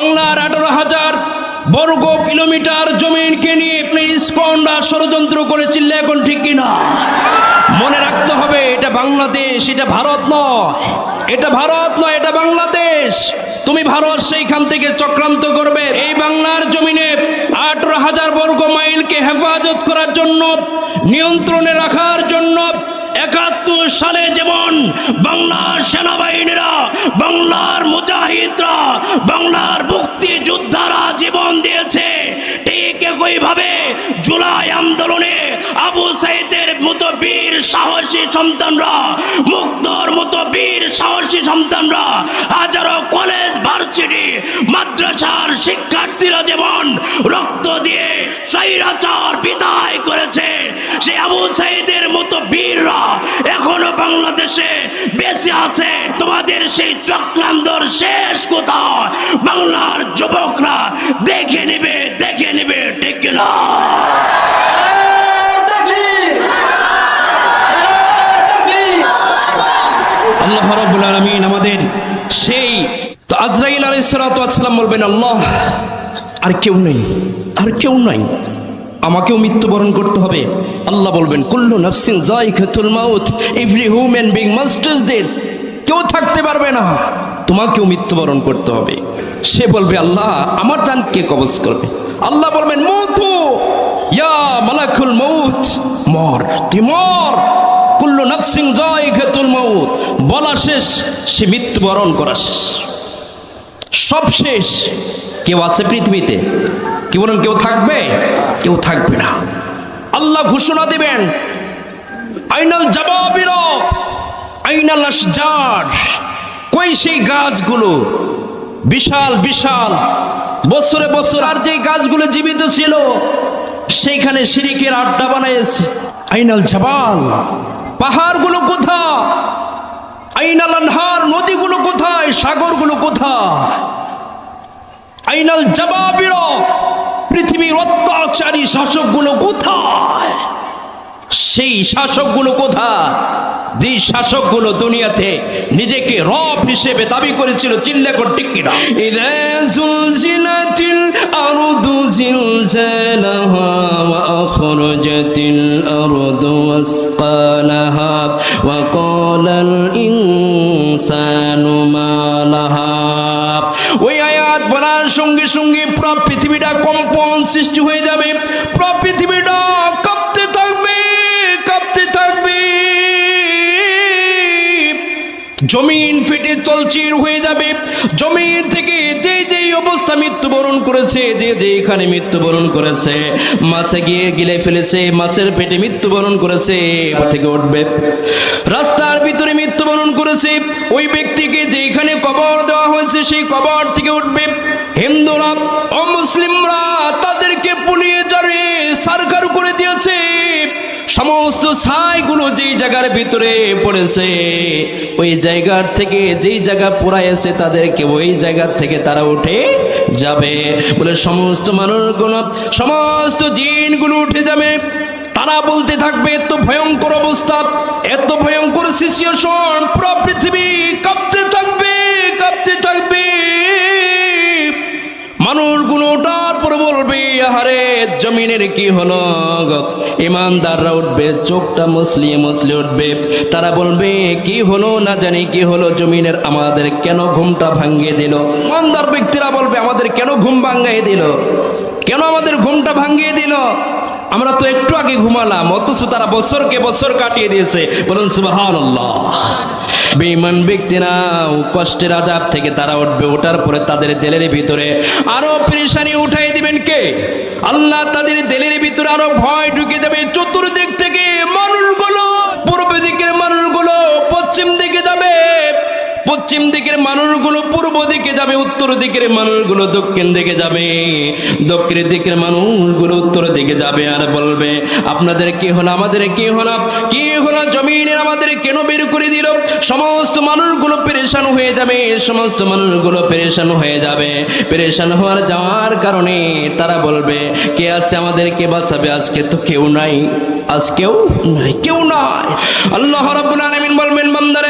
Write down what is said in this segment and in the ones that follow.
বাংলার আঠারো হাজার বর্গ কিলোমিটার জমিনকে নিয়ে আপনি ইস্কনরা ষড়যন্ত্র করেছিল এখন ঠিক কিনা মনে রাখতে হবে, এটা বাংলাদেশ, এটা ভারত নয়। এটা ভারত নয়, এটা বাংলাদেশ। তুমি ভারত সেইখান থেকে চক্রান্ত করবে। এই বাংলার জমিনে আঠারো হাজার বর্গ মাইলকে হেফাজত করার জন্য, নিয়ন্ত্রণে রাখার জন্য একাত্তর সালে যেমন বাংলার সেনাবাহিনীরা জুলাই আন্দোলনে আবু সাইদের মতো বীর সাহসী সন্তানরা, মুক্তর মতো বীর সাহসী সন্তানরা, হাজারো কলেজ, ভার্সিটি, মাদ্রাসার শিক্ষার্থীরা যেমন রক্ত দিয়ে স্বৈরাচার বিদায় করেছে, সে আবু সাইদের মতো বীররা এখনও বাংলাদেশে বেঁচে আছে। তোমাদের সেই চক্রান্তর শেষ কোথাও বাংলার যুবকরা দেখে নেবে দেখে নেবে। না। আল্লাহ রাব্বুল আলামিন আমাদের সেই তো আজরাইল আলাইহিস সালাতু ওয়াস সালাম বলবেন আল্লাহ আর কেউ নেই আর কেউ নাই। আমাকেও মৃত্যুবরণ করতে হবে। আল্লাহ বলবেন কুল্লু নাফসিন যায়িকাতুল মাউত every human being must dead. কেউ থাকতে পারবে না। তোমাকেও মৃত্যুবরণ করতে হবে। সে বলবে, আল্লাহ, আমার জান কে কবজ করবে। আল্লাহ বলবেন, মৌতু, ইয়া মালাকুল মৌত মর, তুই মর। কুল্লু নাফসিং জয় খেতুল মৌত বলা শেষ, সে মৃত্যুবরণ করা শেষ। সব শেষ। কেউ আছে পৃথিবীতে? কি বলেন, কেউ থাকবে? কেউ থাকবে না। আল্লাহ ঘোষণা দেবেন, আইনাল জবাবির আইনাল আসজার কই সেই গাছগুলো? বিশাল বিশাল। বছরে বছর আর যেই গাছগুলো জীবিত ছিল, সেইখানে সিরিকের আড্ডা বানাইছে আইনাল জাবাল। পাহাড়গুলো কোথা আইনাল আনহার নদীগুলো কোথায়? সাগরগুলো কোথায়? আইনাল জবাবির পৃথিবীর অত্যাচারী শাসকগুলো কোথায়? সেই শাসকগুলো কোথায়? যে শাসকগুলো দুনিয়াতে নিজেকে রব হিসেবে দাবি করেছিল চিল্লে কর ঠিক কিনা ওই আয়াত বলার সঙ্গে সঙ্গে পুরো পৃথিবীটা কম্পন সৃষ্টি হয়ে যাবে। পুরো পৃথিবীটা জমিন ফেটে তলচির হয়ে যাবে। জমিন থেকে যে যেই অবস্থা মৃত্যুবরণ করেছে, যে যে এখানে মৃত্যুবরণ করেছে, মাছে গিয়ে গিলে ফেলেছে, মাছের পেটে মৃত্যুবরণ করেছে থেকে উঠবে। রাস্তার ভিতরে মৃত্যুবরণ করেছে, ওই ব্যক্তিকে যেখানে কবর দেওয়া হয়েছে, সেই কবর থেকে উঠবে। হিন্দুরা, অমুসলিমরা তাদেরকে পুলিয়ে জারে সারকার করে দিয়েছে। সমস্ত ছাইগুলো যেই জায়গার ভিতরে পড়েছে, ওই জায়গার থেকে যেই জায়গা পোড়াইছে, তাদেরকে ওই জায়গার থেকে তারা উঠে যাবে। বলে সমস্ত মানুষগুলো, সমস্ত জিনগুলো উঠে যাবে। তারা বলতে থাকবে, এত ভয়ঙ্কর অবস্থা, এত ভয়ঙ্কর সিচুয়েশন পুরো পৃথিবী কাঁপতে থাকবে কাঁপতে থাকবে। মানুষগুলো ওটার পর বলবে, আহারে জমিনের কি হলো ইমানদাররা উঠবে, চোখটা মুসলিয়ে মুসলি উঠবে। তারা বলবে, কি হলো না জানি, কি হলো? জমিনের আমাদের কেন ঘুমটা ভাঙিয়ে দিল? ইমানদার ব্যক্তিরা বলবে, আমাদের কেন ঘুম ভাঙ্গাই দিল? কেন আমাদের ঘুমটা ভাঙিয়ে দিল? আমরা তো একটু আগে ঘুমালাম, অথচ তারা বছরকে বছর কাটিয়ে দিয়েছে। বলুন সুবাহান বেঈমান ব্যক্তিরা কষ্টের আজাব থেকে তারা উঠবে, ওঠার পরে তাদের দেলের ভিতরে আরও পেরেশানি উঠাই দিবেন কে? আল্লাহ তাদের দেলের ভিতরে আরও ভয় ঢুকে দেবে চতুর্দিক পশ্চিম দিকের মানুষগুলো পূর্ব দিকে যাবে, উত্তর দিকের মানুষগুলো দক্ষিণ দিকে যাবে। দক্ষিণ দিকের মানুষগুলো উত্তর দিকে যাবে আর বলবে, আপনাদের কি হলো, আমাদের কি হলো কি হলো, জমিনে আমাদের কেন বের করে দিল? সমস্ত মানুষগুলো পেরেশান হয়ে যাবে, সমস্ত মানুষগুলো পেরেশান হয়ে যাবে। পেরেশান হওয়ার যাওয়ার কারণে তারা বলবে, কে আছে আমাদেরকে বাঁচাবে? আজকে তো কেউ নাই। আজকেও নাই, কেউ নাই। আল্লাহ রাব্বুল আলামিন বলবেন, বান্দারা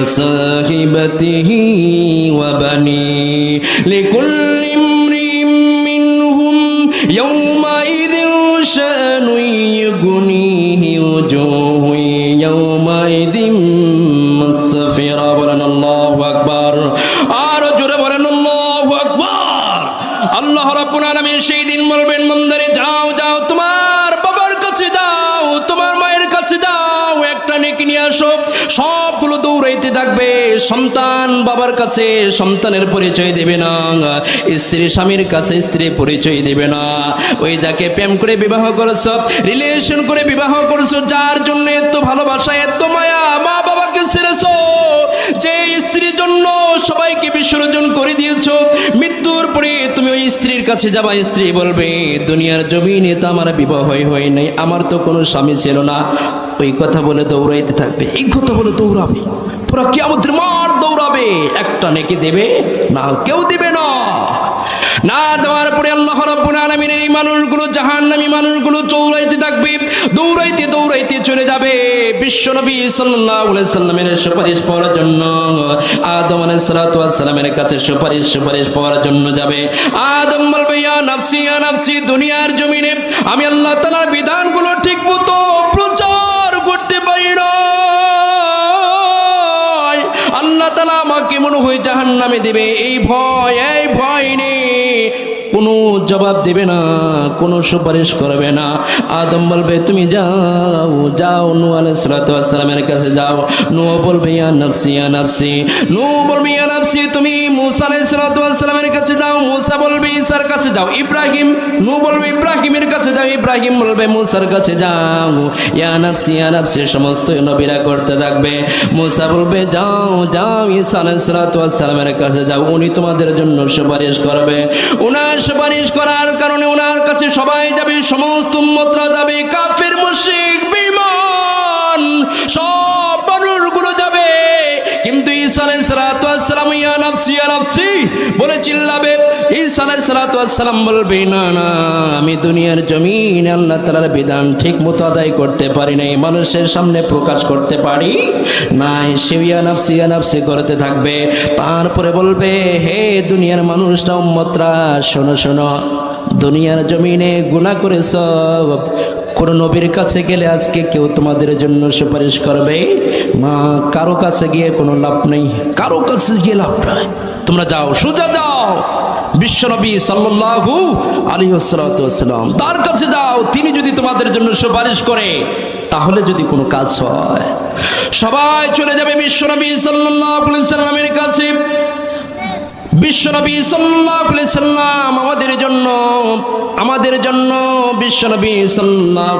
وصاحبته وبني لكل امرئ منهم يومئذ شأن يغنيه وجوه সন্তান বাবার কাছে সন্তানের পরিচয় দেবে না। স্ত্রী স্বামীর কাছে স্ত্রী পরিচয় দেবে না। ওই যাকে প্রেম করে বিবাহ করেছ রিলেশন করে বিবাহ করেছ, যার জন্য এত ভালোবাসা, এত মায়া মা বাবাকে ছেড়েছো, যে স্ত্রীর জন্য সবাইকে বিসর্জন করে দিয়েছ, মৃত্যুর পরে তুমি ওই স্ত্রীর কাছে যাবা, স্ত্রী বলবে, দুনিয়ার জমিনে তো আমার বিবাহ হয় নাই, আমার তো কোনো স্বামী ছিল না। ওই কথা বলে দৌড়াইতে থাকবে, এই কথা বলে দৌড়াবে। পুরো কি আমাদের মার দৌড়াবে। একটা নেকি দেবে, না কেউ দেবে না। না দেওয়ার পরে আল্লাহ রাব্বুল আলামিনের এই মানুষগুলো, জাহান্নামী মানুষগুলো দৌড়াইতে থাকবে, দৌড়াইতে দৌড়াইতে চলে যাবে। বিশ্বনবী সাল্লাল্লাহু আলাইহি সাল্লামের সুপারিশ পাওয়ার জন্য, আদম আলাইহিস সালাতু সালামের কাছে সুপারিশ সুপারিশ পাওয়ার জন্য যাবে। আদম বলবে, ইয়া নাফসি ইয়া নাফসি, দুনিয়ার জমিনে আমি আল্লাহ তাআলার বিধানগুলো ঠিকমতো প্রচার তালা আমাকে মনে হয় জাহান নামে দেবে। এই ভয় এই ভয় নেই। কোনো জবাব দেবে না, কোনো সুপারিশ করবে না। আদম বলবে, তুমি যাও যাও নু আলাইসালামের কাছে যাও। নু বলবে, ইয়া নাফসি ইয়া নাফসি। নু বলবে, ইয়া নাফসি, তুমি মুসা আলাইসালামের কাছে যাও। মুসা বলবে, ঈসার কাছে যাও। ইব্রাহিম নু বলবে, ইব্রাহিমের কাছে যাও। ইব্রাহিম বলবে, মুসার কাছে যাও। ইয়া নাফসি, ইয়া সমস্ত নবীরা করতে থাকবে। মুসা বলবে, যাও যাও, ঈসা আলাইসালামের কাছে যাও। উনি তোমাদের জন্য সুপারিশ করবে। উনার সুপারিশ করার কারণে ওনার কাছে সবাই যাবে সমস্ত উম্মতরা যাবে। কাফের মুশিক বিমান সব আমি দুনিয়ার জমিনে আল্লাহ বিধান ঠিক মতো আদায় করতে পারি নাই, মানুষের সামনে প্রকাশ করতে পারি নাই। সে করতে থাকবে। তারপরে বলবে, হে দুনিয়ার উম্মতরা, শোনো শোনো, দুনিয়ার জমিনে গুনাহ করেছ কোন নবীর কাছে গেলে আজকে কেউ তোমাদের জন্য সুপারিশ করবে? মা, কারও কাছে গিয়ে কোনো লাভ নেই। কারও কাছে গিয়ে লাভ নাই। তোমরা যাও, সোজা যাও। বিশ্বনবী সাল্লাল্লাহু আলাইহি ওয়াসাল্লাম, তার কাছে যাও। তিনি যদি তোমাদের জন্য সুপারিশ করে, তাহলে যদি কোনো কাজ হয়, সবাই চলে যাবে বিশ্বনবী সাল্লাল্লাহু সাল্লামের কাছে। বিশ্বনবী আলাইহি সাল্লাম আমাদের জন্য আমাদের জন্য বিশ্বনবী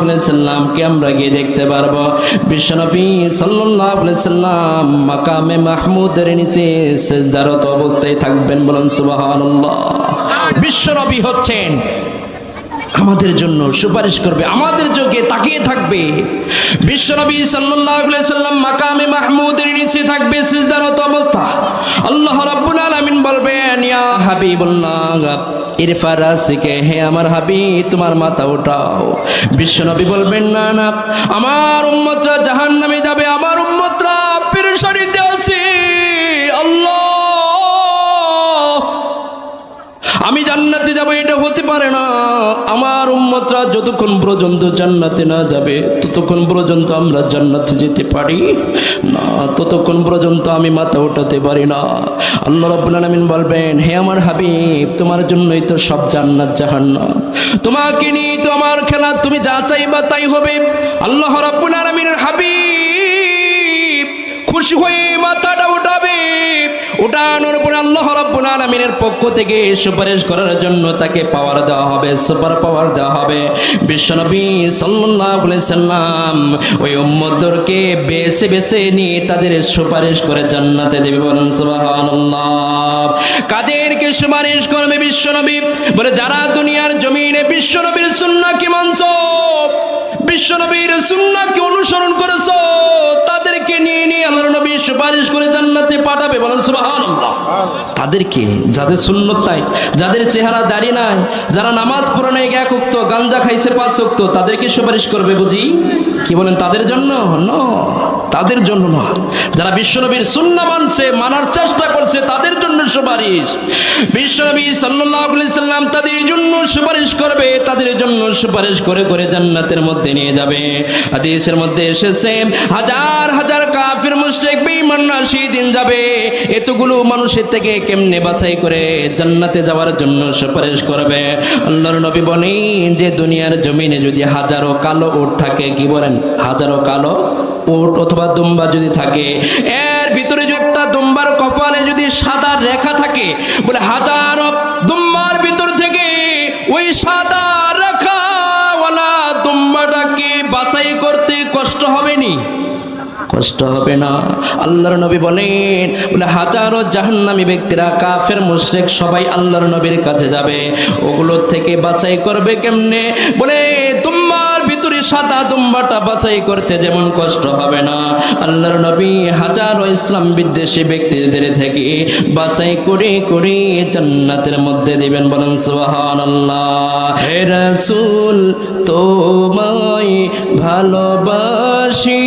আলাইহি সাল্লামকে আমরা গিয়ে দেখতে পারব। বিশ্বনবী সাল্লাল্লাহু আলাইহি সাল্লাম মাকামে মাহমুদের নিচে সেজদারত অবস্থায় থাকবেন বলেন সুবহানাল্লাহ। বিশ্বনবী হচ্ছেন আমাদের জন্য সুপারিশ করবে, আমাদের যোগে তাকিয়ে থাকবে। বিশ্বনবী সাল্লাম মাকামে মাহমুদের নিচে থাকবে সিজদারত অবস্থা। আল্লাহ রাব্বুল আলামিন বলবেন, ইয়া হাবিবুল্লাহ আমার হাবিব, তোমার মাথা বিশ্বনবী বলবেন, না না, আমার উম্মতরা জাহান্নামে যাবে, আমার যতক্ষণ পর্যন্ত জান্নাতে না যাবে, ততক্ষণ পর্যন্ত আমরা জান্নাতে যেতে পারি না। ততক্ষণ পর্যন্ত আমি মাথা ওঠাতে পারি না। আল্লাহ রাব্বুল আলামিন বলবেন, হে আমার হাবিব, তোমার জন্যই তো সব জান্নাত জাহান্নাম। তোমাকে নিয়ে তো আমার খেলা, তুমি যা চাইবা তাই হবে। আল্লাহ রাব্বুল আলামিনের হাবিব খুশি হয়ে উঠানোর পরে আল্লাহ রাব্বুল আলামিনের পক্ষ থেকে সুপারিশ করার জন্য তাকে পাওয়ার দেওয়া হবে সুপার পাওয়ার দেওয়া হবে। বিশ্বনবী সাল্লাল্লাহু আলাইহি সাল্লাম ওই উম্মতদেরকে বেছে বেছে নিয়ে তাদের সুপারিশ করে জান্নাতে দেবে বলেন, সুবহানাল্লাহ। কাদেরকে সুপারিশ করবে বিশ্বনবী বলে, যারা দুনিয়ার জমিনে বিশ্বনবীর সুন্নাহকে মানছ বিশ্বনবীর সুন্নাহকে অনুসরণ করেছ, তাদেরকে নিয়ে নিয়ে আল্লাহর নবী সুপারিশ করে জান্নাতে পাঠাবে, বলেন সুবহানাল্লাহ। তাদেরকে যাদের সুন্নত নাই, যাদের চেহারা দাড়ি নাই, যারা নামাজ পড়ে নাই, এক উক্ত, গাঞ্জা খাইছে পাঁচ উক্ত, তাদেরকে সুপারিশ করবে বুঝি? কি বলেন তাদের জন্য? ন। তাদের জন্য না। যারা বিশ্বনবীর সুন্না মানছে, মানার চেষ্টা করছে, তাদের জন্য সুপারিশ। বিশ্বনবী সাল্লাম তাদের জন্য সুপারিশ করবে, তাদের জন্য সুপারিশ করে করে জান্নাতের মধ্যে নিয়ে যাবে। হাদিসের মধ্যে এসেছে, হাজার হাজার কাফির, মুশরিক, বেঈমান না সেই দিন যাবে। এতগুলো মানুষের থেকে কেমনে বাছাই করে জান্নাতে যাওয়ার জন্য সুপারিশ করবে? আল্লাহর নবী বলেন, যে দুনিয়ার জমিনে যদি হাজারো কালো উট থাকে, কি বলেন? হাজারো কালো উট অথবা দুম্বা যদি থাকে, এর ভিতরে যদি একটা দুম্বার কপালে যদি সাদা রেখা থাকে, বলে হাজারো দুম্বার ভিতর থেকে ওই সাদা রেখাওয়ালা দুম্বাটাকে বাছাই করতে কষ্ট হবে নি? কষ্ট হবে না। আল্লাহর নবী বলেন, বলে হাজারো জাহান্নামী ব্যক্তিরা, কাফের, মুশরিক সবাই আল্লাহর নবীর কাছে যাবে। ওগুলোর থেকে বাছাই করবে কেমনে? বলে ভিতরে সাদা দুম্বাটা বাছাই করতে যেমন কষ্ট হবে না। আল্লাহর নবী হাজারো ইসলাম বিদ্বেষী ব্যক্তিদের থেকে বাছাই করে করে জান্নাতের মধ্যে দিবেন বলেন সুবহানাল্লাহ। হে রাসূল, তোমায় ভালোবাসি।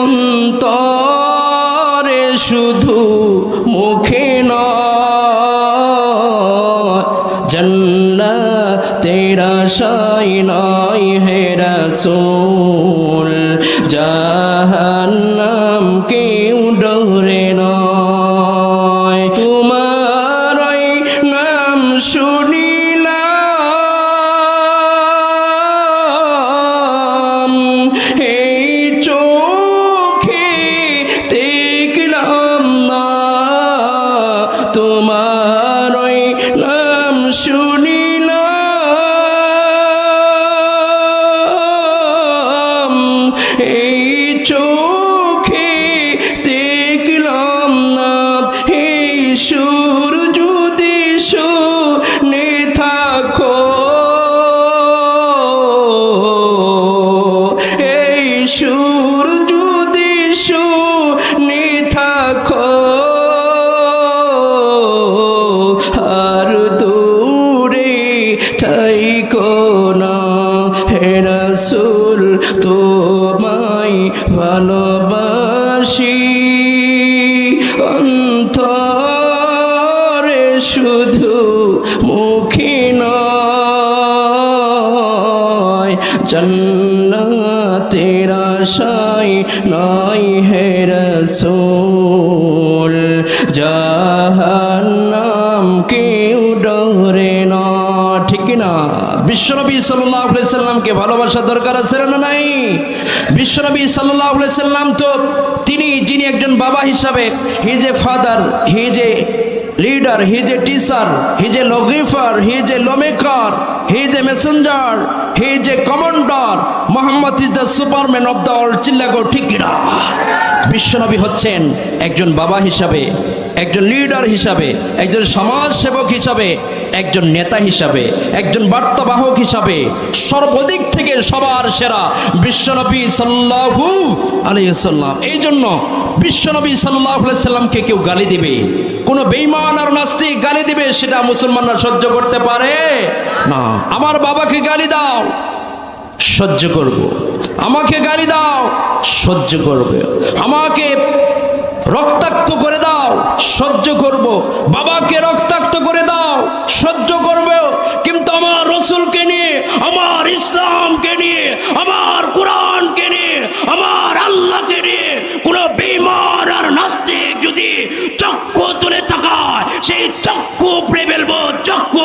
অন্তরে শুধু মুখে নয় তেরা সাই নয়। রাসূল জাহান্নাম না হে রাসূল, তোমায় ভালোবাসি। অন্তরে শুধু মুখে নয়, জন্নাতের আশায় নয় হে রসুল। জাহান্নাম কেউ ডরে না ঠিক না বিশ্বনবী সাল্লামকে ভালোবাসা দরকার আছে না নাই? বিশ্বনবী সাল্লাম তো তিনি, যিনি একজন বাবা হিসাবে হি যে ফাদার হি যে লিডার হি যে টিচার হি যে লগিফার হি যে লোমেকার হি যে মেসেঞ্জার হি যে commander Mohammad is the superman of the all চিল্লাগো, ঠিক কিনা? বিশ্বনবী হচ্ছেন একজন বাবা হিসাবে, একজন লিডার হিসাবে, একজন সমাজ সেবক হিসাবে একজন নেতা হিসাবে, একজন বার্তাবাহক হিসাবে সর্বাধিক থেকে সবার সেরা বিশ্বনবী সাল্লাহু আলাইসাল্লাম এই জন্য বিশ্বনবী সাল্লাহ সাল্লামকে কেউ গালি দিবে? কোনো বেইমান আর নাস্তিক গালি দিবে সেটা মুসলমানরা সহ্য করতে পারে? না। আমার বাবাকে গালি দাও, সহ্য করব। আমাকে গালি দাও, সহ্য করবে। আমাকে রক্তাক্ত করে দাও, সহ্য করব। বাবাকে রক্তাক্ত সহ্য করবে কিন্তু আমার রসুলকে নিয়ে, আমার ইসলামকে নিয়ে, আমার কোরআনকে নিয়ে, আমার আল্লাহকে নিয়ে কোন বেমার আর নাস্তিক যদি চক্ষু তুলে থাকায় সেই চক্ষু উপরে ফেলব চক্ষু